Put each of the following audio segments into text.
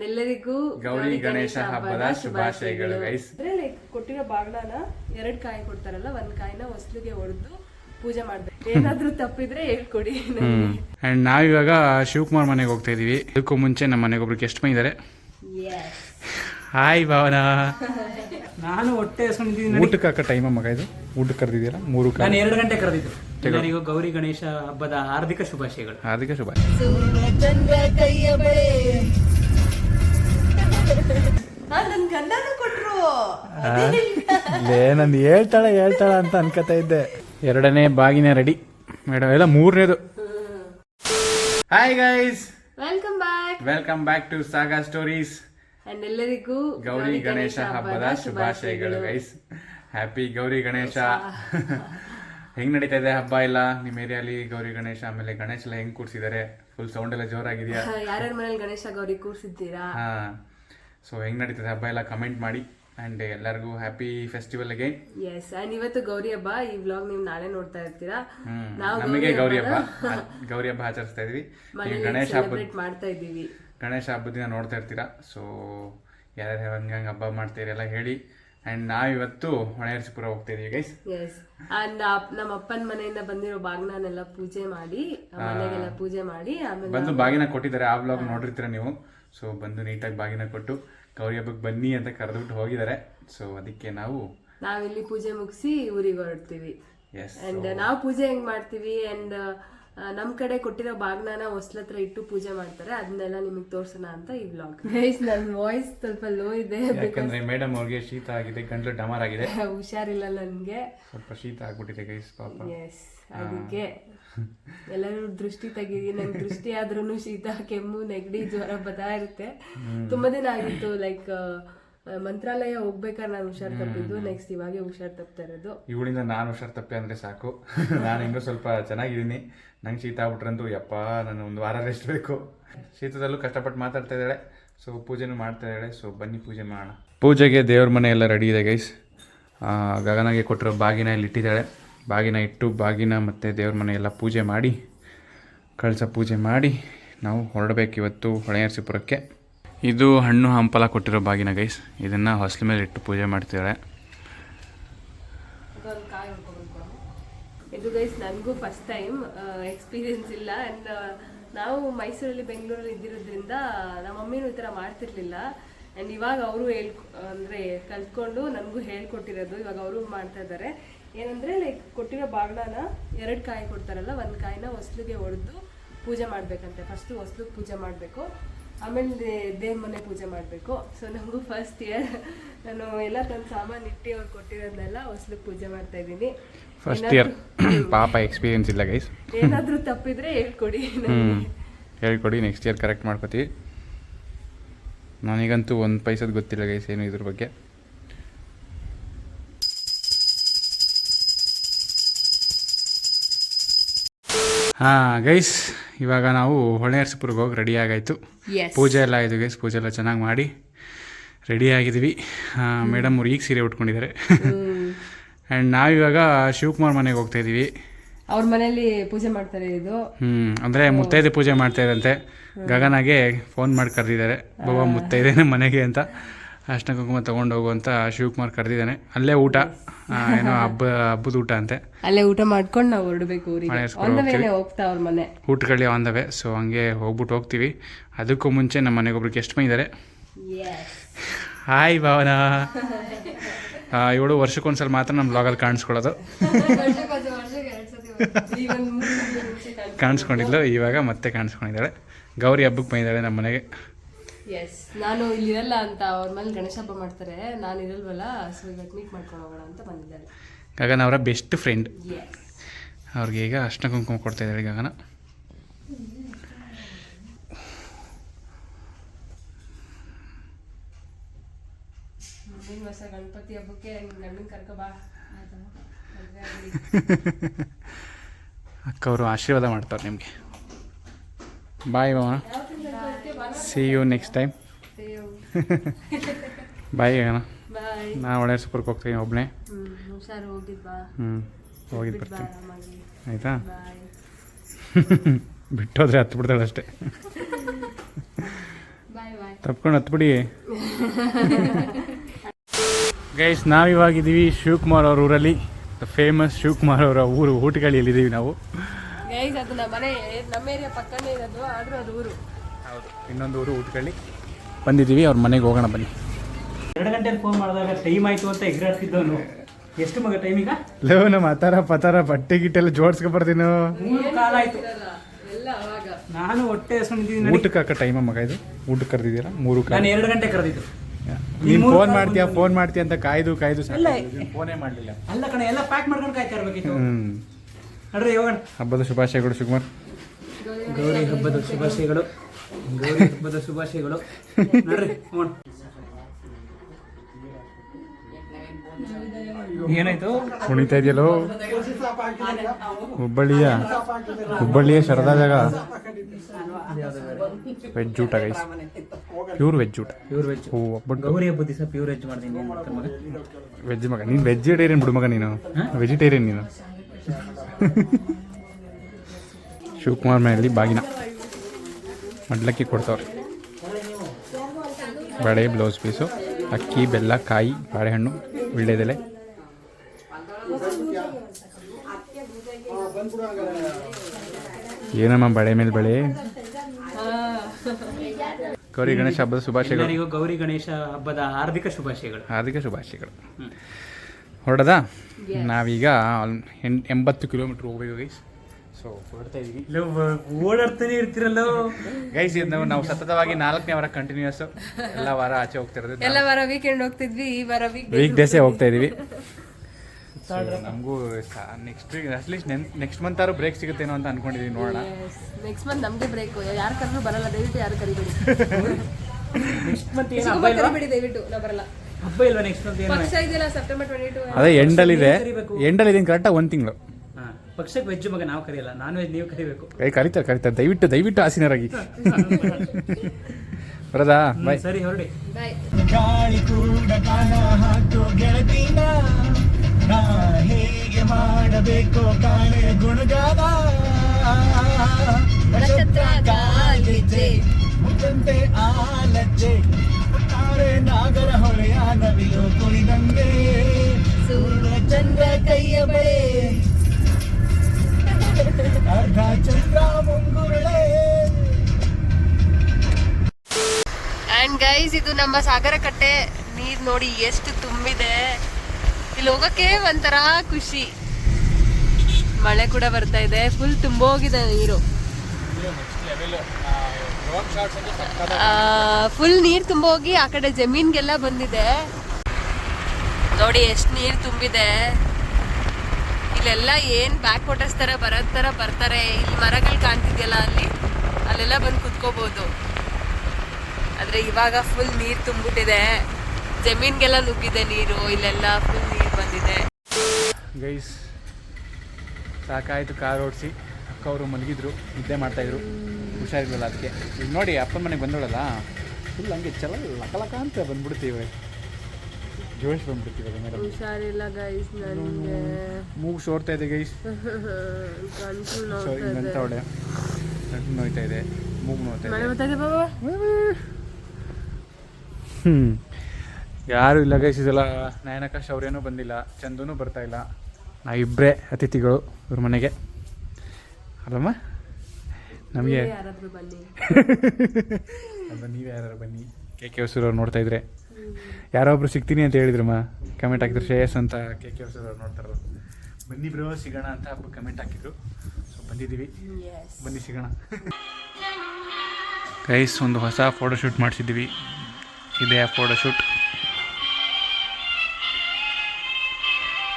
And ಎಲ್ಲರಿಗೂ ಗೌರಿ ಗಣೇಶ ಹಬ್ಬದ ಶುಭಾಶಯಗಳು ಗೈಸ್ ಅಂದ್ರೆ ಲೈಕ್ ಕೊಟ್ಟಿರೋ ಬಾಗ್ಲನ ಎರಡ್ ಕಾಯಿ ಕೊಡ್ತಾರಲ್ಲ ಒಂದ್ ಕಾಯಿನ ಹೊಸ್ಲಿಗೆ ಹೊಡೆದು ಪೂಜೆ ಮಾಡ್ಬೇಕು. ಏನಾದ್ರೂ ತಪ್ಪಿದ್ರೆ ಹೇಳ್ಕೊಡಿ. ಅಂಡ್ ನಾವಿವಾಗ ಶಿವಕುಮಾರ್ ಮನೆಗೆ ಹೋಗ್ತಾ ಇದೀವಿ. ಅದಕ್ಕೂ ಮುಂಚೆ ನಮ್ಮ ಮನೆಗೆ ಒಬ್ರು ಗೆಸ್ಟ್ ಬಂದಿದ್ದಾರೆ ಹಾಯ್ ಭಾವನಾ. ನಾನು ಹೊಟ್ಟೆ ಹಸ್ಕೊಂಡಿದ್ದೀನಿ ಊಟಕ್ಕೆ ಹಾಕೋ ಟೈಮ್ ಮಗ ಇದು ಊಟಕ್ಕೆ ಕರೆದಿದ್ದೀರಾ ಮೂರು ನಾನು ಎರಡು ಗಂಟೆ ಕರೆದಿದ್ದು. ಎಲ್ಲರಿಗೂ ಗೌರಿ ಗಣೇಶ ಹಬ್ಬದ ಹಾರ್ದಿಕ ಶುಭಾಶಯಗಳು. ಹಾರ್ದಿಕ ಶುಭ ನನ್ ಗಂಡನೂ ಕೊಟ್ರು ಲೇ ನಾನು ಹೇಳ್ತಾಳ ಹೇಳ್ತಾಳ ಅಂತ ಅನ್ಕೋತಾ ಇದ್ದೆ. ಎರಡನೇ ಬಾಗಿನ ರೆಡಿ. ಮೇಡಮ್ ಎಲ್ಲ ಮೂರನೇದು. Hi guys welcome back welcome back to Saga Stories and ಎಲ್ಲರಿಗೂ ಗೌರಿ ಗಣೇಶ ಹಬ್ಬದ ಶುಭಾಶಯಗಳು ಗೈಸ್ ಹ್ಯಾಪಿ ಗೌರಿ ಗಣೇಶ. ಹೆಂಗ್ ನಡೀತಾ ಇದೆ ಹಬ್ಬ ಎಲ್ಲ? ನಿಮ್ಮ ಏರಿಯಾಲಿ ಗೌರಿ ಗಣೇಶ ಆಮೇಲೆ ಗಣೇಶ ಎಲ್ಲ ಹೆಂಗ್ ಕೂರ್ಸಿದಾರೆ ಫುಲ್ ಸೌಂಡ್ ಎಲ್ಲ ಜೋರಾಗಿದೆಯಾ? ಯಾರ್ಯಾರ ಮನೇಲಿ ಗಣೇಶ ಗೌರಿ ಕೂರ್ಸಿದ್ದೀರಾ? ಹಾ. ಸೊ ಹೆಂಗ್ ನಡೀತದೆ ಹಬ್ಬ ಎಲ್ಲ ಕಮೆಂಟ್ ಮಾಡಿ ಅಂಡ್ ಎಲ್ಲರಿಗೂ happy festival again yes and ಇವತ್ತು ಗೌರಿ ಹಬ್ಬ ಈ ವ್ಲಾಗ್ ನೀವು ನಾಳೆ ನೋಡ್ತಾ ಇರ್ತೀರಾ? ನಾವು ನಮಗೆ ಗೌರಿ ಹಬ್ಬ. ಗೌರಿ ಹಬ್ಬ ಆಚರಿಸ್ತಾ ಇದೀವಿ. ನೀವು ಗಣೇಶ ಹಬ್ಬ ಮಾಡ್ತಾ ಇದ್ದೀವಿ ಗಣೇಶ ಹಬ್ಬದ ದಿನ ನೋಡ್ತಾ ಇರ್ತೀರಾ? ಸೊ ಯಾರ್ಯಾರು ಹಂಗೆ ಹಂಗೆ ಹಬ್ಬ ಮಾಡ್ತೀರಿ ಎಲ್ಲ ಹೇಳಿ. ಅಂಡ್ ನಾವಿವತ್ತು ಹೊಣೆರ್ಸಿಪುರ ಹೋಗ್ತಾ ಇದೀವಿ ಗೈಸ್ ಎಸ್ ಅಂಡ್ ನಮ್ಮ ಅಪ್ಪನ ಮನೆಯಿಂದ ಬಂದಿರೋ ಬಾಗ್ನನೆಲ್ಲ ಪೂಜೆ ಮಾಡಿ ಮನೆಗೆಲ್ಲ ಪೂಜೆ ಮಾಡಿ ಆಮೇಲೆ ಬಂದು ಬಾಗಿನ ಕೊಟ್ಟಿದ್ದಾರೆ. ಆ ವ್ಲಾಗ್ ನೋಡಿರ್ತೀರ ನೀವು? ಸೊ ಬಂದು ನೀಟಾಗಿ ಬಾಗಿನ ಕೊಟ್ಟು. ಗೌರಿ ಹಬ್ಬಕ್ಕೆ ಬನ್ನಿ ಅಂತ ಕರೆದ್ಬಿಟ್ಟು ಹೋಗಿದ್ದಾರೆ. ಸೊ ಅದಕ್ಕೆ ನಾವು ನಾವಿಲ್ಲಿ ಪೂಜೆ ಮುಗಿಸಿ ಊರಿಗೆ ಹೊರಡ್ತೀವಿ. ಎಸ್ ಅಂಡ್ ನಾವು ಪೂಜೆ ಹೆಂಗ್ ಮಾಡ್ತೀವಿ ಅಂಡ್ ನಮ್ ಕಡೆ ಕೊಟ್ಟಿರೋ ಬಾಗ್ನಾನ ಹೊಸ್ಲತ್ರ ಇಟ್ಟು ಪೂಜೆ ಮಾಡ್ತಾರೆ. ಅದನ್ನೆಲ್ಲ ನಿಮಗೆ ತೋರ್ಸೋಣ ಅಂತ ಈ ವ್ಲಾಗ್ ನನ್ನ ವಾಯ್ಸ್ ಸ್ವಲ್ಪ ಲೋ ಇದೆ ಯಾಕಂದ್ರೆ ಮೇಡಮ್ ಅವ್ರಿಗೆ ಶೀತ ಆಗಿದೆ ಗಂಟ್ಲು ಡಮಾರ್ ಆಗಿದೆ. ಹುಷಾರಿಲ್ಲ ನನಗೆ. ಸ್ವಲ್ಪ ಶೀತ ಆಗ್ಬಿಟ್ಟಿದೆ ಗೈಸ್ ಪಾಪ. ಎಸ್ ಅದಕ್ಕೆ ಎಲ್ಲರೂ ದೃಷ್ಟಿ ತೆಗೀರಿ ನನ್ ದೃಷ್ಟಿ ಆದ್ರೂ ಶೀತ ಕೆಮ್ಮು ನೆಗಡಿ ಜ್ವರ ಬದಾ ಇರುತ್ತೆ. ತುಂಬಾ ದಿನ ಆಗಿತ್ತು ಲೈಕ್ ಮಂತ್ರಾಲಯ ಹೋಗ್ಬೇಕಾದ್ರೆ ನಾನು ಹುಷಾರ್ ತಪ್ಪಿದ್ದು ನೆಕ್ಸ್ಟ್ ಇವಾಗೆ ಹುಷಾರ್ ತಪ್ತಾ ಇರೋದು. ಇವಳಿಂದ ನಾನು ಹುಷಾರ್ ತಪ್ಪೆ ಅಂದ್ರೆ ಸಾಕು. ನಾನು ಇನ್ನೂ ಸ್ವಲ್ಪ ಚೆನ್ನಾಗಿದ್ದೀನಿ. ನಂಗೆ ಶೀತ ಆಗ್ಬಿಟ್ರಂತೂ ಯಪ್ಪ ನಾನು ಒಂದು ವಾರ ರೆಸ್ಟ್ ಬೇಕು. ಶೀತದಲ್ಲೂ ಕಷ್ಟಪಟ್ಟು ಮಾತಾಡ್ತಾ ಇದ್ದಾಳೆ. ಸೊ ಪೂಜೆನೂ ಮಾಡ್ತಾ ಇದ್ದಾಳೆ. ಸೊ ಬನ್ನಿ ಪೂಜೆ ಮಾಡೋಣ. ಪೂಜೆಗೆ ದೇವ್ರ ಮನೆ ಎಲ್ಲ ರೆಡಿ ಇದೆ ಗೈಸ್ ಗಗನಾಗೆ ಕೊಟ್ಟಿರೋ ಬಾಗಿನ ಇಲ್ಲಿ ಇಟ್ಟಿದ್ದಾಳೆ. ಬಾಗಿನ ಇಟ್ಟು ಬಾಗಿನ ಮತ್ತು ದೇವ್ರ ಮನೆ ಎಲ್ಲ ಪೂಜೆ ಮಾಡಿ ಕಳಸ ಪೂಜೆ ಮಾಡಿ ನಾವು ಹೊರಡಬೇಕಿವತ್ತು ಹೊಳೆಯರ್ಸಿಪುರಕ್ಕೆ. ಇದು ಹಣ್ಣು ಹಂಪಲ ಕೊಟ್ಟಿರೋ ಬಾಗಿನ ಗೈಸ್ ಇದನ್ನು ಹೊಸ್ಲ ಮೇಲೆ ಇಟ್ಟು ಪೂಜೆ ಮಾಡ್ತಿದ್ದಾರೆ ಇದು ಗೈಸ್ ನನಗೂ ಫಸ್ಟ್ ಟೈಮ್ ಎಕ್ಸ್ಪೀರಿಯನ್ಸ್ ಇಲ್ಲ. ಆ್ಯಂಡ್ ನಾವು ಮೈಸೂರಲ್ಲಿ, ಬೆಂಗಳೂರಲ್ಲಿ ಇದ್ದಿರೋದ್ರಿಂದ ನಮ್ಮ ಮಮ್ಮಿನೂ ಈ ಥರ ಮಾಡ್ತಿರ್ಲಿಲ್ಲ. ಆ್ಯಂಡ್ ಇವಾಗ ಅವರು ಹೇಳ್, ಅಂದರೆ ಕಲ್ತ್ಕೊಂಡು ನನಗೂ ಹೇಳ್ಕೊಟ್ಟಿರೋದು. ಇವಾಗ ಅವರು ಮಾಡ್ತಾ ಇದ್ದಾರೆ. ಏನಂದರೆ ಲೈಕ್ ಕೊಟ್ಟಿರೋ ಬಾಗ್ಲನ ಎರಡು ಕಾಯಿ ಕೊಡ್ತಾರಲ್ಲ, ಒಂದು ಕಾಯಿನ ಹೊಸ್ಲಿಗೆ ಹೊಡೆದು ಪೂಜೆ ಮಾಡಬೇಕಂತೆ. ಫಸ್ಟು ಹೊಸ್ಲಿಗೆ ಪೂಜೆ ಮಾಡಬೇಕು. ಆಮೇಲೆ ದೇವ್ ಮನೆ ಪೂಜೆ ಮಾಡಬೇಕು. ಸೊ ನಮಗೂ ಫಸ್ಟ್ ಇಯರ್ ನಾನು ಎಲ್ಲ ತಂದು ಸಾಮಾನು ಇಟ್ಟು ಅವ್ರು ಕೊಟ್ಟಿರೋದನ್ನೆಲ್ಲ ಹೊಸ್ಲಿಗೆ ಪೂಜೆ ಮಾಡ್ತಾ ಇದ್ದೀನಿ. ಫಸ್ಟ್ ಇಯರ್ ಪಾಪ ಎಕ್ಸ್ಪೀರಿಯನ್ಸ್ ಇಲ್ಲ ಗೈಸ್ ಏನಾದರೂ ತಪ್ಪಿದ್ರೆ ಹೇಳ್ಕೊಡಿ ಹೇಳ್ಕೊಡಿ ನೆಕ್ಸ್ಟ್ ಇಯರ್ ಕರೆಕ್ಟ್ ಮಾಡ್ಕೋತೀವಿ. ನನಗಂತೂ ಒಂದು ಪೈಸದ ಗೊತ್ತಿಲ್ಲ ಗೈಸ್ ಏನು ಇದ್ರ ಬಗ್ಗೆ. ಹಾಂ ಗೈಸ್ ಇವಾಗ ನಾವು ಹೊಳೆಯರ್ಸಿಪುರ್ಗೆ ಹೋಗಿ ರೆಡಿ ಆಗಾಯಿತು ಪೂಜೆ ಎಲ್ಲ ಆಯಿತು ಗೈಸ್ ಪೂಜೆ ಎಲ್ಲ ಚೆನ್ನಾಗಿ ಮಾಡಿ ರೆಡಿ ಆಗಿದ್ವಿ. ಮೇಡಮ್ ಅವ್ರು ಈಗ ಸೀರೆ ಉಟ್ಕೊಂಡಿದ್ದಾರೆ. ಆ್ಯಂಡ್ ನಾವಿವಾಗ ಶಿವಕುಮಾರ್ ಮನೆಗೆ ಹೋಗ್ತಾ ಇದ್ದೀವಿ ಅವ್ರ ಮನೆಯಲ್ಲಿ ಪೂಜೆ ಮಾಡ್ತಾರೆ ಇದು. ಹ್ಮ್ ಅಂದ್ರೆ ಮುತ್ತೈದೆ ಪೂಜೆ ಮಾಡ್ತಾ ಇದ್ರಂತೆ. ಗಗನಾಗೆ ಫೋನ್ ಮಾಡಿ ಕರೆದಿದ್ದಾರೆ. ಬಾಬಾ ಮುತ್ತೈದೇನೆ ಮನೆಗೆ? ಅಂತ. ಅರ್ಶಿನ ಕುಂಕುಮ ತಗೊಂಡು ಹೋಗು ಅಂತ ಶಿವಕುಮಾರ್ ಕರೆದಿದ್ದಾನೆ. ಅಲ್ಲೇ ಊಟ. ಏನೋ ಹಬ್ಬ ಹಬ್ಬದ ಊಟ ಅಂತೆ. ಅಲ್ಲೇ ಊಟ ಮಾಡ್ಕೊಂಡು ನಾವು ಹೊರಡಬೇಕು ಊರಿಗೆ. ಆನ್ ದ ವೇನೆ ಹೋಗ್ತಾ ಅವ್ರ ಮನೆ. ಊಟಗಳೇ ಆನ್ ದ ವೇ ಸೊ ಹಂಗೆ ಹೋಗ್ಬಿಟ್ಟು ಹೋಗ್ತೀವಿ. ಅದಕ್ಕೂ ಮುಂಚೆ ನಮ್ಮ ಮನೆಗೆ ಒಬ್ರು ಗೆಸ್ಟ್ ಬಂದಿದ್ದಾರೆ ಹಾಯ್ ಭಾವನಾ. ಇವಳು ವರ್ಷಕ್ಕೊಂದ್ಸಲ ಮಾತ್ರ ನಮ್ಮ ಬ್ಲಾಗಲ್ಲಿ ಕಾಣಿಸ್ಕೊಳ್ಳೋದು. ಕಾಣಿಸ್ಕೊಂಡಿದ್ಲು. ಇವಾಗ ಮತ್ತೆ ಕಾಣಿಸ್ಕೊಂಡಿದ್ದಾಳೆ. ಗೌರಿ ಹಬ್ಬಕ್ಕೆ ಬಂದಿದ್ದಾಳೆ ನಮ್ಮ ಮನೆಗೆ. ಎಸ್ ನಾನು ಇಲ್ಲಿರಲ್ಲ ಅಂತ ಅವ್ರ ಮೇಲೆ ಗಣೇಶ ಹಬ್ಬ ಮಾಡ್ತಾರೆ. ನಾನು ಇರಲ್ವಲ್ಲ ಸೊ ಇವತ್ತು ಮೀಟ್ ಮಾಡ್ಕೊಂಡು ಹೋಗೋಣ ಅಂತ ಬಂದಿದ್ದಾರೆ. ಗಗನ ಅವರ ಬೆಸ್ಟ್ ಫ್ರೆಂಡ್ ಎಸ್ ಅವ್ರಿಗೆ ಈಗ ಅಷ್ಟ ಕುಂಕುಮ ಕೊಡ್ತಾ ಇದ್ದಾರೆ ಗಗನ. ಮುಂದಿನ ವರ್ಷ ಗಣಪತಿ ಹಬ್ಬಕ್ಕೆ ಗಂಡನ ಕರ್ಕೊ ಬಾ. ಅಕ್ಕ ಅವರು ಆಶೀರ್ವಾದ ಮಾಡ್ತಾರೆ ನಿಮಗೆ. ಬಾಯ್ ಮಾಮ see you next time bye ಈಗ ಬಾಯ್ ನಾ ಒಳ್ಳೆ ಸೂಪರ್ಗೆ ಹೋಗ್ತೀನಿ ಒಬ್ಬನೇ ಹ್ಞೂ ಹೋಗಿದ್ದು ಬರ್ತೀನಿ. ಆಯಿತಾ? ಬಿಟ್ಟೋದ್ರೆ ಹತ್ತು ಬಿಡ್ತಾಳೆ ಅಷ್ಟೇ ತಪ್ಕೊಂಡು ಹತ್ಬಿಡಿ. ಗೈಸ್ ನಾವಿವಾಗಿದ್ದೀವಿ ಶಿವಕುಮಾರ್ ಅವ್ರ ಊರಲ್ಲಿ. ಫೇಮಸ್ ಶಿವಕುಮಾರ್ ಅವರ ಊರು ಊಟಗಳಿಯಲ್ಲಿದ್ದೀವಿ ನಾವು. ಗೈಸ್ ಅದು ನಮ್ಮ ಮನೆ ನಮ್ಮ ಏರಿಯಾ ಪಕ್ಕನೇ ಇರೋದು ಆದರೂ ಅದು ಊರು. ಹೌದು. ಇನ್ನೊಂದು ಊರು ಊಟಕಳ್ಳಿ ಬಂದಿದ್ದೀವಿ ಅವ್ರ ಮನೆಗೆ ಹೋಗೋಣ ಬನ್ನಿ. ಎರಡು ಗಂಟೆ ಫೋನ್ ಮಾಡಿದಾಗ ಟೈಮ್ ಆಯಿತು ಅಂತ ಎಗ್ರಾಡ್ತಿದ್ದವನು ಎಷ್ಟು ಮಗ ಟೈಮ್ ಈಗ? ಲೋ ನಮ್ಮ ಅತಾರ ಪತಾರ ಬಟ್ಟೆ ಗಿಟ್ಟೆಲ್ಲ ಜೋಡ್ಸ್ಕೊ ಬರ್ತೀನೋ ಮೂರು ಕಾಲ ಆಯ್ತು. ನಾನು ಹೊಟ್ಟೆ ಹಸ್ಕೊಂಡಿದ್ದೀನಿ. ಊಟಕ್ಕೆ ಹಾಕೋ ಟೈಮ ಮಗ ಇದು? ಊಟ ಕರೆದಿದ್ದೀರಾ? ಮೂರು ಕಾಲ. ನಾನು ಎರಡು ಗಂಟೆ ಕರೆದಿದ್ದು. ನೀನು ಫೋನ್ ಮಾಡ್ತೀಯ ಫೋನ್ ಮಾಡ್ತೀಯ ಅಂತ ಕಾಯ್ದು ಕಾಯ್ದು ಇಲ್ಲ. ಫೋನೇ ಮಾಡಲಿಲ್ಲ. ಅಲ್ಲ ಕಣ ಎಲ್ಲ ಪ್ಯಾಕ್ ಮಾಡ್ಕೊಂಡು ಕಾಯ್ತಾ ಇರ್ಬೇಕಿತ್ತು. ಹ್ಮ್. ನಡ್ರಿ ಹೋಗೋಣ. ಹಬ್ಬದ ಶುಭಾಶಯಗಳು ಶಿವಕುಮಾರ್ ಗೌರಿ ಹಬ್ಬದ ಶುಭಾಶಯಗಳು. ಗೌರಿ ಹಬ್ಬದ ಶುಭಾಶಯಗಳು. ನೋಡ್ರಿ ಏನಾಯ್ತು? ಕುಣಿತಾ ಇದೆಯಲ್ಲೋ? ಹುಬ್ಬಳ್ಳಿಯ ಹುಬ್ಬಳ್ಳಿಯ ಶರದಾ ಜಾಗ ವೆಜ್ ಊಟ ಗೈಸ್ ಪ್ಯೂರ್ ವೆಜ್ ಊಟ. ಪ್ಯೂರ್ ವೆಜ್ ಓ ಒಬ್ಬಟ್ಟು. ಗೌರಿ ಹಬ್ಬದ ದಿವಸ ಪ್ಯೂರ್ ವೆಜ್ ಮಾಡ್ತೀನಿ ಮಗ. ವೆಜ್ ಮಗ. ನೀನು ವೆಜಿಟೇರಿಯನ್ ಬಿಡು ಮಗ ನೀನು. ವೆಜಿಟೇರಿಯನ್ ನೀನು. ಶಿವಕುಮಾರ್ ಮನೆಯಲ್ಲಿ ಬಾಗಿನ. ಮಡ್ಲಕ್ಕಿ ಕೊಡ್ತಾವ್ರೆ. ಬಳೆ ಬ್ಲೌಸ್ ಪೀಸು ಅಕ್ಕಿ ಬೆಲ್ಲ ಕಾಯಿ ಬಾಳೆಹಣ್ಣು ವೀಳ್ಯದೆಲೆ ಏನಮ್ಮ ಬಳೆ ಮೇಲೆ ಬಳೆ? ಗೌರಿ ಗಣೇಶ ಹಬ್ಬದ ಶುಭಾಶಯಗಳು. ಗೌರಿ ಗಣೇಶ ಹಬ್ಬದ ಹಾರ್ದಿಕ ಶುಭಾಶಯಗಳು. ಹಾರ್ದಿಕ ಶುಭಾಶಯಗಳು. ಹೊರಡದ? ನಾವೀಗ ಎಂಬತ್ತು ಕಿಲೋಮೀಟ್ರ್ ಹೋಗ್ಬೇಕು ಗೈಸ್ ಸೊ ಹೊರಡ್ತಾ ಇದೀವಿ. ಓಡಾಡ್ತಾನೆ ಇರ್ತಿರಲ್ಲೋ? ಗೈಸ್ ಇದು ನಾವು ನಾವು ಸತತವಾಗಿ ನಾಲ್ಕನೇ ವಾರ ಕಂಟಿನ್ಯೂಸ್ ಎಲ್ಲ ವಾರ ಆಚೆ ಹೋಗ್ತಿರೋದು ಎಲ್ಲ ವಾರ ವೀಕೆಂಡ್ ಹೋಗ್ತಿದ್ವಿ ಈ ವಾರ ವೀಕ್ ವೀಕ್ ಡೇಸೇ ಹೋಗ್ತಾ ಇದೀವಿ. ನಮಗೂ next week at least next month ಆದ್ರೂ ಬ್ರೇಕ್ ಸಿಗುತ್ತೇನೋ ಅಂತ ಅನ್ಕೊಂಡಿದೀವಿ ನೋಡೋಣ. ನೆಕ್ಸ್ಟ್ ಮಂತ್ ನಮಗೆ ಬ್ರೇಕ್ ಯಾರು ಕರೆದ್ರು ಬರಲ್ಲ ದಯವಿಟ್ಟು ಯಾರು ಕರಿಬೇಡಿ. ನೆಕ್ಸ್ಟ್ ಮಂತ್ ಏನು ಹಬ್ಬ ಇಲ್ವಾ? ಕರಿಬೇಡಿ ದಯವಿಟ್ಟು. ನಾ ಬರಲ್ಲ. ಹಬ್ಬ ಇಲ್ವಾ ನೆಕ್ಸ್ಟ್ ಮಂತ್ ಏನು? ಪಕ್ಷ ಇದೆಯಲ್ಲ ಸೆಪ್ಟೆಂಬರ್ ಟ್ವೆಂಟಿ ಟು ಅದೇ ಎಂಡಲ್ಲಿದೆ. ಕರಿಬೇಕು. ಇದೆ ಕರೆಕ್ಟಾಗಿ ಒಂದು ತಿಂಗಳು. ಪಕ್ಷಕ್ಕೆ ವೆಜ್ ಮಗ ನಾವು ಕರೆಯಲ್ಲ ನಾನ್ ವೆಜ್ ನೀವು ಕರಿಬೇಕು. ಕೈ ಕರಿತಾರೆ ಕರಿತಾರೆ. ದಯವಿಟ್ಟು ದಯವಿಟ್ಟು ಆಸೀನರಾಗಿ. ಬರದಾ? ಬಾಯ್ ಸರಿ ಹೊರಡಿ. ಗಾಳಿ ಕೂಡ ಕಾಣ ಹಾಕು ಗೆಳತಿನ. ನಾ ಹೇಗೆ ಮಾಡಬೇಕು ಕಾಣೆ ಗುಣಗಾದ ನಕ್ಷತ್ರ ಕಾಲಿಜ್ಜೆ ಮುಖಂತೆ ಆಲಜ್ಜೆ. ತಾರೆ ನಾಗರ ಹೊಳೆಯ ನವಿಲು ಕುಣಿದಂಗೆ. ಸೂರ್ಯ ಚಂದ್ರ ಕೈಯ ಬಳೆ. ಅಂಡ್ ಗೈಸ್ ಇದು ನಮ್ಮ ಸಾಗರ ಕಟ್ಟೆ ನೀರ್ ನೋಡಿ ಎಷ್ಟು ತುಂಬಿದೆ. ಇಲ್ಲಿ ಹೋಗಕ್ಕೆ ಒಂಥರ ಖುಷಿ. ಮಳೆ ಕೂಡ ಬರ್ತಾ ಇದೆ. ಫುಲ್ ತುಂಬೋಗಿದೆ ನೀರು. ಫುಲ್ ನೀರ್ ತುಂಬೋಗಿ ಆ ಕಡೆ ಜಮೀನ್ಗೆಲ್ಲ ಬಂದಿದೆ. ನೋಡಿ, ಎಷ್ಟು ನೀರ್ ತುಂಬಿದೆ. ಇಲ್ಲೆಲ್ಲ ಏನ್ ಬ್ಯಾಕ್ ವಾಟರ್ಸ್ ತರ ಬರೋ ಥರ ಬರ್ತಾರೆ. ಇಲ್ಲಿ ಮರಗಳು ಕಾಣ್ತಿದೆಯಲ್ಲ ಅಲ್ಲಿ? ಅಲ್ಲೆಲ್ಲ ಬಂದು ಕುತ್ಕೋಬೋದು. ಆದ್ರೆ ಇವಾಗ ಫುಲ್ ನೀರು ತುಂಬಿಟ್ಟಿದೆ ಜಮೀನ್ಗೆಲ್ಲ ನುಗ್ಗಿದೆ ನೀರು. ಇಲ್ಲೆಲ್ಲ ಫುಲ್ ನೀರು ಬಂದಿದೆ. ಗೈಸ್ ಸಾಕಾಯಿತು ಕಾರ್ ಓಡಿಸಿ. ಅಕ್ಕ ಅವರು ಮಲಗಿದ್ರು, ನಿದ್ದೆ ಮಾಡ್ತಾಯಿದ್ರು ಹುಷಾರಿರಲಿಲ್ಲ ಅದಕ್ಕೆ. ನೋಡಿ, ಅಪ್ಪನ ಮನೆಗೆ ಬಂದೋಳಲ್ಲ? ಫುಲ್ ಹಂಗೆ ಚಲ ಲಕ ಲಕ ಅಂತ ಬಂದ್ಬಿಡ್ತೀವಿ ಜೋಶ್ ಬಂದ್ಬಿಡ್ತೀವಿ ಮೇಡಮ್ ಹುಷಾರಿಲ್ಲ ಗೈಸ್ ನನಗೆ. ಮೂಗು ಸೋರ್ತಾ ಇದೆ ಗೈಸ್ ಕನ್ಫ್ಯೂಸ್ ಸೊ ಹಿಂಗಂತ ಅವಳೆ ನಟ್ಟು ನೋಯ್ತಾ ಇದೆ ಮೂಗು ನೋಯ್ತಾ ಮಳೆ ಇದೆ ಬರ್ತಾ ಇದೆ ಬಾಬಾ? ಹ್ಞೂ ಯಾರೂ ಇಲ್ಲ ಗೈಸ್ ಇದೆಲ್ಲ ನಯನಕಾಶ್ ಶೌರ್ಯನೂ ಬಂದಿಲ್ಲ ಚಂದೂನು ಬರ್ತಾ ಇಲ್ಲ. ನಾವಿಬ್ಬರೇ ಅತಿಥಿಗಳು ಇವ್ರ ಮನೆಗೆ. ಅಲ್ಲಮ್ಮ? ನಮಗೆ ಅಲ್ಲ ನೀವೇ ಯಾರು ಬನ್ನಿ. ಕೆ ಕೆ ಹೊಸೂರವ್ರು ನೋಡ್ತಾ ಇದ್ರೆ. ಯಾರೊಬ್ರು ಸಿಗ್ತೀನಿ ಅಂತ ಹೇಳಿದ್ರಮ್ಮ ಕಮೆಂಟ್ ಹಾಕಿದ್ರು. ಶ್ರೇಯಸ್ ಅಂತ ಕೆ ಕೆ ಹೊಸೂರವ್ರು ನೋಡ್ತಾರಲ್ಲ ಬನ್ನಿ ಬ್ರೋ ಸಿಗೋಣ ಅಂತ ಕಮೆಂಟ್ ಹಾಕಿದ್ರು. ಸೊ ಬಂದಿದ್ದೀವಿ. ಬನ್ನಿ ಸಿಗೋಣ. ಗೈಸ್ ಒಂದು ಹೊಸ ಫೋಟೋಶೂಟ್ ಮಾಡಿಸಿದ್ದೀವಿ. ಇದೇ ಆ ಫೋಟೋಶೂಟ್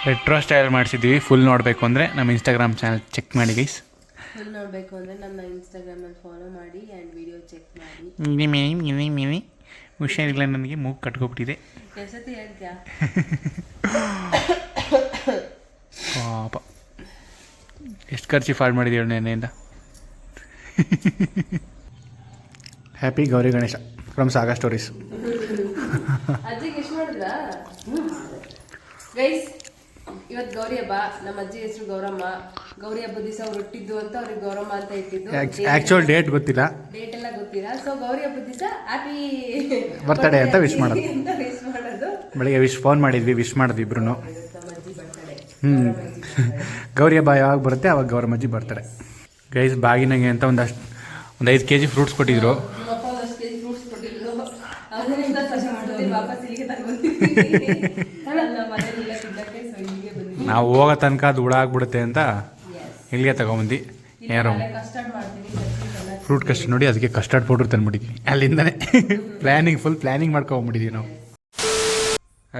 ರೆಟ್ರೋ ಸ್ಟೈಲ್ ಮಾಡಿಸಿದ್ದೀವಿ. ಫುಲ್ ನೋಡಬೇಕು ಅಂದರೆ ನಮ್ಮ ಇನ್ಸ್ಟಾಗ್ರಾಮ್ ಚಾನಲ್ ಚೆಕ್ ಮಾಡಿ ಗೈಸ್ ಫುಲ್ ನೋಡಬೇಕು ಅಂದರೆ ನನ್ನ ಇನ್ಸ್ಟಾಗ್ರಾಮಲ್ಲಿ ಫಾಲೋ ಮಾಡಿ ಆ್ಯಂಡ್ ವಿಡಿಯೋ ಚೆಕ್ ಮಾಡಿ. ಮಿನಿ ಮಿನಿ ಮಿನಿ ಮಿನಿ ಹುಷಾರಿಲ್ಲ ನನಗೆ ಮೂಗು ಕಟ್ಕೊಬಿಟ್ಟಿದೆ. ಪಾಪ. ಎಷ್ಟು ಖರ್ಚು ಫಾಲ್ ಮಾಡಿದ್ದೀವಿ ನೆನೆಯಿಂದ. Happy Gauri Ganesha from Saga Stories ಇವತ್ತು ಗೌರಿ ಹಬ್ಬ ನಮ್ಮ ಅಜ್ಜಿ ಹೆಸರು ಗೌರಮ್ಮ. ಗೌರಿ ಹಬ್ಬದ ದಿವಸ ಅವ್ರು ಹುಟ್ಟಿದ್ದು ಅಂತ ಅವ್ರಿಗೆ ಗೌರಮ್ಮ ಅಂತ ಇಟ್ಟಿದ್ದು. ಆ್ಯಕ್ಚುಯಲ್ ಡೇಟ್ ಗೊತ್ತಿಲ್ಲ. ಡೇಟ್ ಎಲ್ಲ ಗೊತ್ತಿಲ್ಲ. ಸೊ ಗೌರಿ ಹಬ್ಬದ ದಿವಸ ಹ್ಯಾಪಿ Birthday ಅಂತ wish ಮಾಡೋದು. ಅಂತ ವಿಶ್ ಮಾಡೋದು. ಬೆಳಿಗ್ಗೆ ವಿಶ್ ಫೋನ್ ಮಾಡಿದ್ವಿ ವಿಶ್ ಮಾಡಿದ್ವಿ ಇಬ್ರು ಹ್ಞೂ ಗೌರಿ ಹಬ್ಬ ಯಾವಾಗ ಬರುತ್ತೆ ಅವಾಗ ಮಜ್ಜಿ ಬರ್ತಾರೆ. ಗೈಸ್ ಬಾಗಿನಂಗೆ ಅಂತ ಒಂದಷ್ಟು ಒಂದು ಐದು ಕೆ ಜಿ ಫ್ರೂಟ್ಸ್ ಕೊಟ್ಟಿದ್ರು. ನಾವು ಹೋಗೋ ತನಕ ಅದು ಹುಳ ಆಗ್ಬಿಡುತ್ತೆ ಅಂತ ಇಲ್ಲಿಗೆ ತಗೊಂಬಂದು? ಯಾರೋ? ಕಸ್ಟರ್ಡ್ ಫ್ರೂಟ್ ಕಷ್ಟ ನೋಡಿ ಅದಕ್ಕೆ ಕಸ್ಟರ್ಡ್ ಪೌಡ್ರ್ ತಂದ್ಬಿಟ್ಟಿದ್ವಿ ಅಲ್ಲಿಂದನೇ ಪ್ಲ್ಯಾನಿಂಗ್ ಫುಲ್ ಪ್ಲ್ಯಾನಿಂಗ್ ಮಾಡ್ಕೊಂಬಿಟ್ಟಿದ್ವಿ ನಾವು.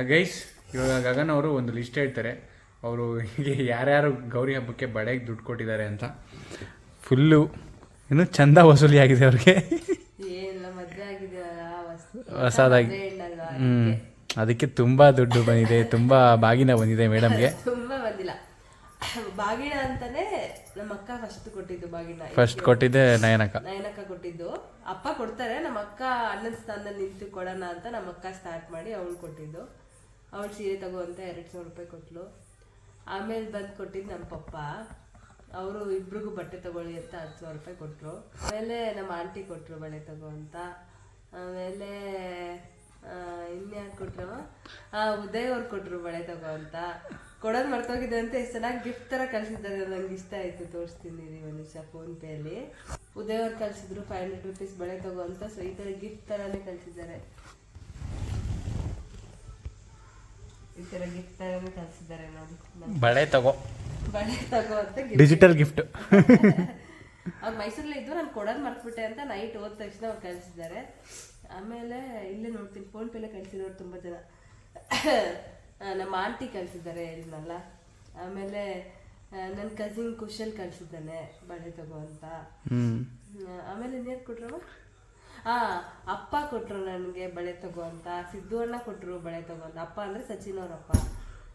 ಗೈಸ್ ಇವಾಗ ಗಗನ್ ಅವರು ಒಂದು ಲಿಸ್ಟ್ ಹೇಳ್ತಾರೆ. ಅವರು ಹೀಗೆ ಯಾರ್ಯಾರು ಗೌರಿ ಹಬ್ಬಕ್ಕೆ ಬಡೆಗೆ ದುಡ್ಡು ಕೊಟ್ಟಿದ್ದಾರೆ ಅಂತ. ಫುಲ್ಲು ಏನು ಚಂದ ವಸೂಲಿ ಆಗಿದೆ ಅವ್ರಿಗೆ. ಹೊಸದಾಗಿ? ಹ್ಞೂ ಅದಕ್ಕೆ ತುಂಬ ದುಡ್ಡು ಬಂದಿದೆ ತುಂಬ ಬಾಗಿನ ಬಂದಿದೆ ಮೇಡಮ್ಗೆ. ತುಂಬಾ ಬಂದಿಲ್ಲ. ಬಾಗಿಣ ಅಂತಾನೆ ನಮ್ಮ ಅಕ್ಕ ಫಸ್ಟ್ ಕೊಟ್ಟಿದ್ದು ಬಾಗಿಣ. ಫಸ್ಟ್ ಕೊಟ್ಟಿದ್ದೆ ನಯನಕ ನಯನಕ್ಕ ಕೊಟ್ಟಿದ್ದು. ಅಪ್ಪ ಕೊಡ್ತಾರೆ ನಮ್ಮ ಅಕ್ಕ ಅಣ್ಣನ ಸ್ಥಾನದಲ್ಲಿ ನಿಂತು ಕೊಡೋಣ ಅಂತ ನಮ್ಮ ಅಕ್ಕ ಸ್ಟಾರ್ಟ್ ಮಾಡಿ ಅವಳು ಕೊಟ್ಟಿದ್ದು. ಅವಳು ಸೀರೆ ತಗೋ ಅಂತ ಎರಡು ಸಾವಿರ ರೂಪಾಯಿ ಕೊಟ್ಲು. ಆಮೇಲೆ ಬಂದು ಕೊಟ್ಟಿದ್ದು ನಮ್ಮ ಪಪ್ಪ. ಅವರು ಇಬ್ರಿಗೂ ಬಟ್ಟೆ ತಗೊಳ್ಳಿ ಅಂತ ಹತ್ತು ಸಾವಿರ ರೂಪಾಯಿ ಕೊಟ್ಟರು ಆಮೇಲೆ ನಮ್ಮ ಆಂಟಿ ಕೊಟ್ಟರು ಬಳೆ ತಗೋ ಅಂತ. ಆಮೇಲೆ ಇನ್ಯಾರು ಕೊಟ್ರು? ಆ ಉದಯ್ ಅವ್ರು ಕೊಟ್ರು ಬಳೆ ತಗೋ ಅಂತ. ಕೊಡೋದು ಮರ್ತೋಗಿದೆ ಅಂತ ಎಷ್ಟು ಚೆನ್ನಾಗಿ ಗಿಫ್ಟ್ ಥರ ಕಳ್ಸಿದ್ದಾರೆ ನಂಗೆ ಇಷ್ಟ ಆಯ್ತು. ತೋರಿಸ್ತೀನಿ ರೀ ಮನುಷ್ಯ ಫೋನ್ ಫೋನ್ಪೇಯಲ್ಲಿ ಉದಯ್ ಅವ್ರು ಕಳ್ಸಿದ್ರು ಫೈವ್ ಹಂಡ್ರೆಡ್ ರುಪೀಸ್ ಬಳೆ ತಗೋ ಅಂತ ಸೊ ಈ ಥರ ಗಿಫ್ಟ್ ಥರನೇ ಕಳ್ಸಿದ್ದಾರೆ. ಈ ತರ ಗಿಫ್ಟ್ ಥರನೇ ಕಳ್ಸಿದ್ದಾರೆ ನೋಡಿ. ಬಳೆ ತಗೋ. ಬಳೆ ತಗೋ ಅಂತ ಡಿಜಿಟಲ್ ಗಿಫ್ಟ್ ಅವ್ರು ಮೈಸೂರಲ್ಲಿ ಇದ್ದು ನಾನು ಕೊಡೋದು ಮರ್ತ್ಬಿಟ್ಟೆ ಅಂತ ನೈಟ್ ಹೋದ ತಕ್ಷಣ ಅವ್ರು ಕಳಿಸಿದ್ದಾರೆ. ಆಮೇಲೆ ಇಲ್ಲೇ ನೋಡ್ತೀನಿ ಫೋನ್ ಪೇಲೆ ಕಳಿಸಿರೋರು ತುಂಬ ಜನ. ನಮ್ಮ ಆಂಟಿ ಕಳಿಸಿದ್ದಾರೆ ಹೇಳಿದ್ನಲ್ಲ ಆಮೇಲೆ ನನ್ನ ಕಸಿನ್ ಕುಶಲ್ ಕಳಿಸಿದ್ದಾನೆ ಬಳೆ ತಗೋ ಅಂತ. ಆಮೇಲೆ ಇನ್ನೇನು ಕೊಟ್ರವ ಆ ಅಪ್ಪ ಕೊಟ್ರು ನನಗೆ ಬಳೆ ತಗೋ ಅಂತ. ಸಿದ್ದು ಅಣ್ಣ ಕೊಟ್ಟರು ಬಳೆ ತಗೋ ಅಂತ. ಅಪ್ಪ ಅಂದ್ರೆ ಸಚಿನ್ ಅವರಪ್ಪ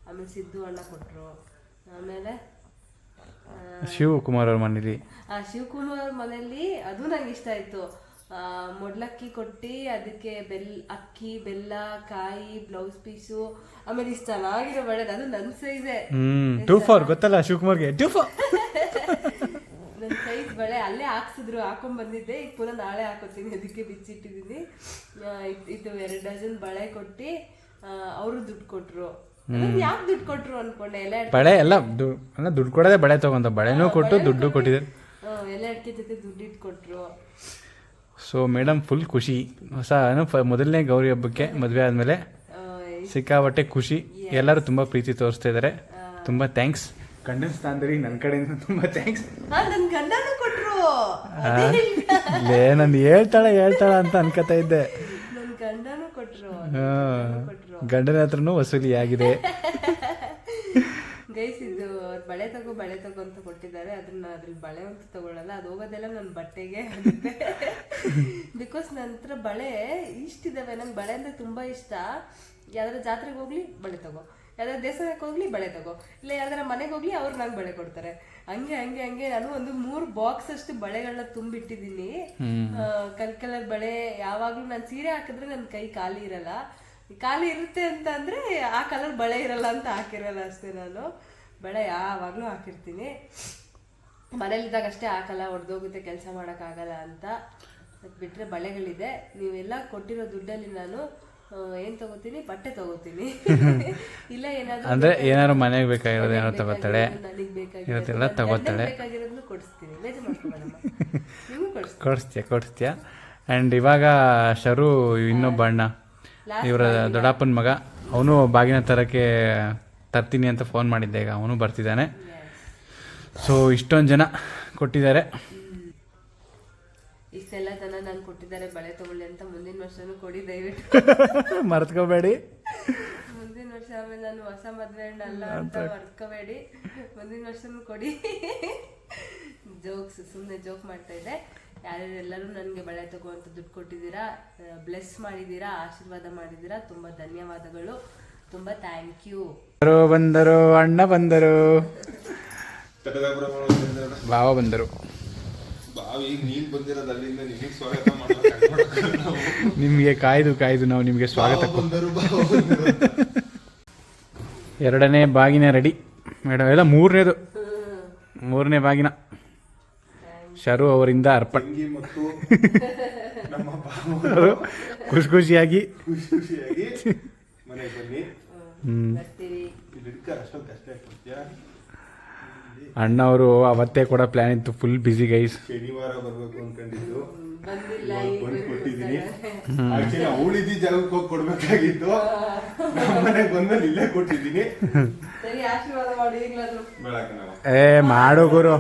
ಆಮೇಲೆ ಸಿದ್ದು ಅಣ್ಣ ಕೊಟ್ಟರು ಆಮೇಲೆ ಶಿವಕುಮಾರ್ ಅವ್ರ ಮನೇಲಿ? ಆ ಶಿವಕುಮಾರ್ ಮನೆಯಲ್ಲಿ ಅದು ನಂಗೆ ಇಷ್ಟ ಆಯ್ತು. ಮೊಡ್ಲಕ್ಕಿ ಕೊಟ್ಟು ಅದಕ್ಕೆ ಬೆಲ್ ಅಕ್ಕಿ ಬೆಲ್ಲ ಕಾಯಿ ಬ್ಲೌಸ್ ಪೀಸು ಆಮೇಲೆ ಇಷ್ಟು ಚೆನ್ನಾಗಿರೋ ಬಳೆ ಅದು ನನ್ನ ಸೈಜೆ ಟೂ ಫೋರ್ ಗೊತ್ತಲ್ಲ ಶಿವಕುಮಾರ್ಗೆ? Two four. ನನ್ನ ಸೈಜ್ ಬಳೆ ಅಲ್ಲೇ ಹಾಕ್ಸಿದ್ರು ಹಾಕೊಂಡ್ ಬಂದಿದ್ದೆ ಈಗ ಪುನಃ ನಾಳೆ ಹಾಕೋತೀನಿ ಅದಕ್ಕೆ ಬಿಚ್ಚಿಟ್ಟಿದ್ದೀನಿ ಇದು ಎರಡು ಡಜನ್ ಬಳೆ ಕೊಟ್ಟು ಅವರು ದುಡ್ಡು ಕೊಟ್ರು. ಯಾಕೆ ದುಡ್ಡು ಕೊಟ್ರು ಅನ್ಕೊಂಡೆ ಎಲ್ಲ ಬಳೆ ಎಲ್ಲ ದುಡ್ಡು ಕೊಡೋದೇ ಬಳೆ ತಗೊಂತ ಬಳೆನೂ ಕೊಟ್ಟು ದುಡ್ಡು ಕೊಟ್ಟಿದ್ದಾರೆ. ಎಲ್ಲ ಅಡಿಕೆ ಜೊತೆ ದುಡ್ಡು ಇಟ್ಟು ಕೊಟ್ರು ಸೊ ಮೇಡಮ್ ಫುಲ್ ಖುಷಿ ಹೊಸ ಮೊದಲನೇ ಗೌರಿ ಹಬ್ಬಕ್ಕೆ ಮದುವೆ ಆದಮೇಲೆ ಸಿಕ್ಕಾಪಟ್ಟೆ ಖುಷಿ. ಎಲ್ಲರೂ ತುಂಬ ಪ್ರೀತಿ ತೋರಿಸ್ತಾ ಇದ್ದಾರೆ ತುಂಬ ಥ್ಯಾಂಕ್ಸ್ ಗಂಡನ ಸ್ಥಾನದಲ್ಲಿ ನನ್ನ ಕಡೆಯಿಂದ ತುಂಬ ಥ್ಯಾಂಕ್ಸ್ ಲೇ ನಾನು ಹೇಳ್ತಾಳೆ ಹೇಳ್ತಾಳ ಅಂತ ಅನ್ಕೋತಾ ಇದ್ದೆ. ಗಂಡನ ಹತ್ರನೂ ವಸೂಲಿ ಆಗಿದೆ. ಗೈಸ್ ಇದು ಬಳೆ ತಗೋ ಬಳೆ ತಗೋ ಅಂತ ಕೊಟ್ಟಿದ್ದಾರೆ. ಅದನ್ನ ಅದ್ರಲ್ಲಿ ಬಳೆ ಅಂತ ತಗೊಳ್ಳಲ್ಲ. ಅದು ಹೋಗೋದೆಲ್ಲ ನನ್ನ ಬಟ್ಟೆಗೆ ಬಿಕಾಸ್ ನನ್ನ ಹತ್ರ ಬಳೆ ಇಷ್ಟಿದಾವೆ ನಂಗೆ ಬಳೆ ಅಂದ್ರೆ ತುಂಬಾ ಇಷ್ಟ. ಯಾವ್ದಾರ ಜಾತ್ರೆಗೆ ಹೋಗ್ಲಿ ಬಳೆ ತಗೋ. ಯಾವ್ದಾದ್ರು ದೇವಸ್ಥಾನಕ್ಕೆ ಹೋಗ್ಲಿ ಬಳೆ ತಗೋ. ಇಲ್ಲ ಯಾವ್ದಾರ ಮನೆಗೆ ಹೋಗ್ಲಿ ಅವ್ರು ನಂಗೆ ಬಳೆ ಕೊಡ್ತಾರೆ. ಹಂಗೆ ಹಂಗೆ ಹಂಗೆ ನಾನು ಒಂದು ಮೂರು ಬಾಕ್ಸ್ ಅಷ್ಟು ಬಳೆಗಳನ್ನ ತುಂಬಿಟ್ಟಿದ್ದೀನಿ. ಕಲ್ ಕಲರ್ ಬಳೆ ಯಾವಾಗ್ಲೂ ನಾನು ಸೀರೆ ಹಾಕಿದ್ರೆ ನನ್ನ ಕೈ ಖಾಲಿ ಇರಲ್ಲ. ಖಾಲಿ ಇರುತ್ತೆ ಅಂತ ಅಂದ್ರೆ ಆ ಕಲರ್ ಬಳೆ ಇರಲ್ಲ ಅಂತ ಹಾಕಿರಲ್ಲ ಅಷ್ಟೇ ನಾನು. ಬಳೆ ಯಾವಾಗಲೂ ಹಾಕಿರ್ತೀನಿ. ಮನೇಲಿದ್ದಾಗ ಅಷ್ಟೇ ಹಾಕಲ್ಲ ಹೊಡೆದೋಗುತ್ತೆ ಕೆಲಸ ಮಾಡೋಕ್ಕಾಗಲ್ಲ ಅಂತ. ಬಿಟ್ಟರೆ ಬಳೆಗಳಿದೆ. ನೀವೆಲ್ಲ ಕೊಟ್ಟಿರೋ ದುಡ್ಡಲ್ಲಿ ನಾನು ಏನ್ ತಗೋತೀನಿ? ಬಟ್ಟೆ ತಗೋತೀನಿ. ಇಲ್ಲ ಏನಾದ್ರು ಅಂದ್ರೆ ಏನಾದ್ರು ಮನೆಗೆ ಬೇಕಾಗಿರೋದು ಏನಾದ್ರು ತಗೋತಾಳೆ. ಇವತ್ತೆಲ್ಲ ತಗೋತಾಳೆ. ಕೊಡಿಸ್ತೀಯ ಕೊಡಿಸ್ತೀಯ. ಆ್ಯಂಡ್ ಇವಾಗ ಶರು ಇನ್ನೊಬ್ಬ ಅಣ್ಣ. ಇವರ ದೊಡ್ಡಪ್ಪನ ಮಗ. ಅವನು ಬಾಗಿನ ತರಕ್ಕೆ ತರ್ತೀನಿ ಅಂತ ಫೋನ್ ಮಾಡಿದ್ದೆ ಈಗ ಅವನು ಬರ್ತಿದ್ದಾನೆ. ಸೊ ಇಷ್ಟೊಂದು ಜನ ಕೊಟ್ಟಿದ್ದಾರೆ. ಇಷ್ಟೆಲ್ಲ ಜನ ನಾನು ಕೊಟ್ಟಿದ್ದಾರೆ ಬಳೆ ತಗೊಳ್ಳಿ ಅಂತ ಮುಂದಿನ ವರ್ಷನೂ ಕೊಡಿ ದಯವಿಟ್ಟು. ಮರ್ತ್ಕೋಬೇಡಿ. ಮುಂದಿನ ವರ್ಷ ಆಮೇಲೆ ನಾನು ಹೊಸ ಮದ್ವೆ ಹೆಣ್ಣಲ್ಲ ಅಂತ ಮರ್ತ್ಕೋಬೇಡಿ. ಮುಂದಿನ ವರ್ಷನೂ ಕೊಡಿ. ಜೋಕ್ಸ್ ಸುಮ್ಮನೆ ಜೋಕ್ ಮಾಡ್ತಾ ಇದ್ದೆ. ಯಾರ್ಯಾರೆಲ್ಲರೂ ನನಗೆ ಬಳೆ ತಗೋ ಅಂತ ದುಡ್ಡು ಕೊಟ್ಟಿದ್ದೀರಾ ಬ್ಲೆಸ್ ಮಾಡಿದ್ದೀರಾ ಆಶೀರ್ವಾದ ಮಾಡಿದ್ದೀರಾ ತುಂಬ ಧನ್ಯವಾದಗಳು. ತುಂಬ ಥ್ಯಾಂಕ್ ಯು ಬಂದರು ಬಂದರು ಅಣ್ಣ ಬಂದರು. ಭಾವ ಬಂದರು. ನಿಮಗೆ ಕಾಯ್ದು ಕಾಯ್ದು ನಾವು ನಿಮಗೆ ಸ್ವಾಗತ. ಎರಡನೇ ಬಾಗಿನ ರೆಡಿ. ಮೇಡಮ್ ಎಲ್ಲ ಮೂರನೇದು. ಮೂರನೇ ಬಾಗಿನ. ಶರು ಅವರಿಂದ ಅರ್ಪಣ್. ಖುಷಿ ಖುಷಿಯಾಗಿ. ಅಣ್ಣ ಅವರು ಅವತ್ತೇ ಕೂಡ ಪ್ಲಾನ್ ಇತ್ತು ಫುಲ್ ಬಿಸಿ ಗೈಸ್ ಶನಿವಾರ ಬರಬೇಕು ಅನ್ಕೊಂಡಿದ್ದು ಬಂದು ಕೊಟ್ಟಿದ್ದೀನಿ ಆಕ್ಚುಲಿ ಅವಳಿದ್ದ ಜಾಗಕ್ಕೆ ಹೋಗಿ ಕೊಡ್ಬೇಕಾಗಿತ್ತು. ಮನೆ ಮನೆಗೆ ಬಂದಲ್ಲಿ ಇಲ್ಲೇ ಕೊಟ್ಟಿದ್ದೀನಿ. ಏ ಮಾಡು ಗುರು.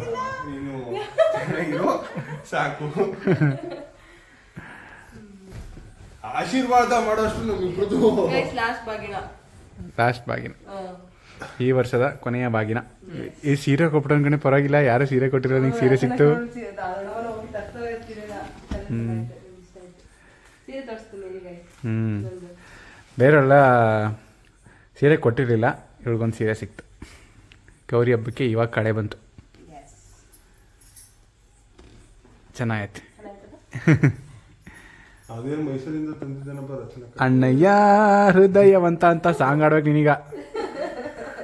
ನೀನು ಚೆನ್ನಾಗಿರೋ ಸಾಕು. ಆಶೀರ್ವಾದ ಮಾಡೋಷ್ಟು ನಮ್ಮಿಬ್ರದ್ದು ಗೈಸ್ ಲಾಸ್ಟ್ ಬಾಗಿನ. ಲಾಸ್ಟ್ ಬಾಗಿನ. ಈ ವರ್ಷದ ಕೊನೆಯ ಬಾಗಿನ. ಈ ಸೀರೆ ಕೊಟ್ಟು ಅನ್ಕೊಂಡೆ ಪರವಾಗಿಲ್ಲ ಯಾರು ಸೀರೆ ಕೊಟ್ಟಿರೋ ನಿಂಗೆ ಸೀರೆ ಸಿಕ್ತು. ಹ್ಞೂ ಹ್ಮ್. ಬೇರೆಲ್ಲ ಸೀರೆ ಕೊಟ್ಟಿರಲಿಲ್ಲ ಇವಳಿಗೊಂದು ಸೀರೆ ಸಿಕ್ತು. ಗೌರಿ ಹಬ್ಬಕ್ಕೆ ಇವಾಗ ಕಡೆ ಬಂತು. ಚೆನ್ನಾಗೈತೆ. ಅದೇನು ಮೈಸೂರಿಂದ ತಂದಿದ್ದಾನಪ್ಪ ರಚನಾ ಅಣ್ಣಯ್ಯ ಹೃದಯವಂತ ಅಂತ ಸಾಂಗ್ ಆಡ್ಬೇಕು ನೀನೀಗ.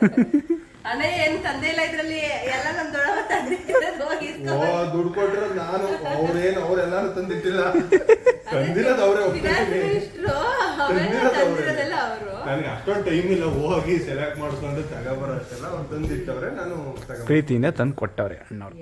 ಅಣ್ಣ ಏನ್ ತಂದೆ ಇಲ್ಲ ಇದ್ರಲ್ಲಿ ಎಲ್ಲ ನಮ್ ದೊಡ್ಡವ ತಂದಿಟ್ಟಿರೋದು ಹೋಗಿ ಓ ದುಡ್ಡು ಕೊಟ್ಟಿರೋದು ನಾನು ಅವ್ರೇನು ಅವ್ರೆಲ್ಲಾರು ತಂದಿಟ್ಟಿಲ್ಲ. ತಂದಿರೋದು ಅವರೇ ಒಪ್ಪಿದ್ದೀನಿ ಇಷ್ಟ್ರು ಅವೆಲ್ಲ ತಂದಿರೋದೆಲ್ಲ ಅವರು. ನನಗೆ ಅಷ್ಟೊಂದು ಟೈಮ್ ಇಲ್ಲ ಹೋಗಿ ಸೆಲೆಕ್ಟ್ ಮಾಡ್ಕೊಂಡು ತಗೊಬರೋ ಅಷ್ಟೆಲ್ಲ ಅವ್ರು ತಂದಿಟ್ಟವ್ರೆ ನಾನು ತಗೊಂಡು ಪ್ರೀತಿಯಿಂದ ತಂದು ಕೊಟ್ಟವ್ರೆ ಅಣ್ಣವ್ರು.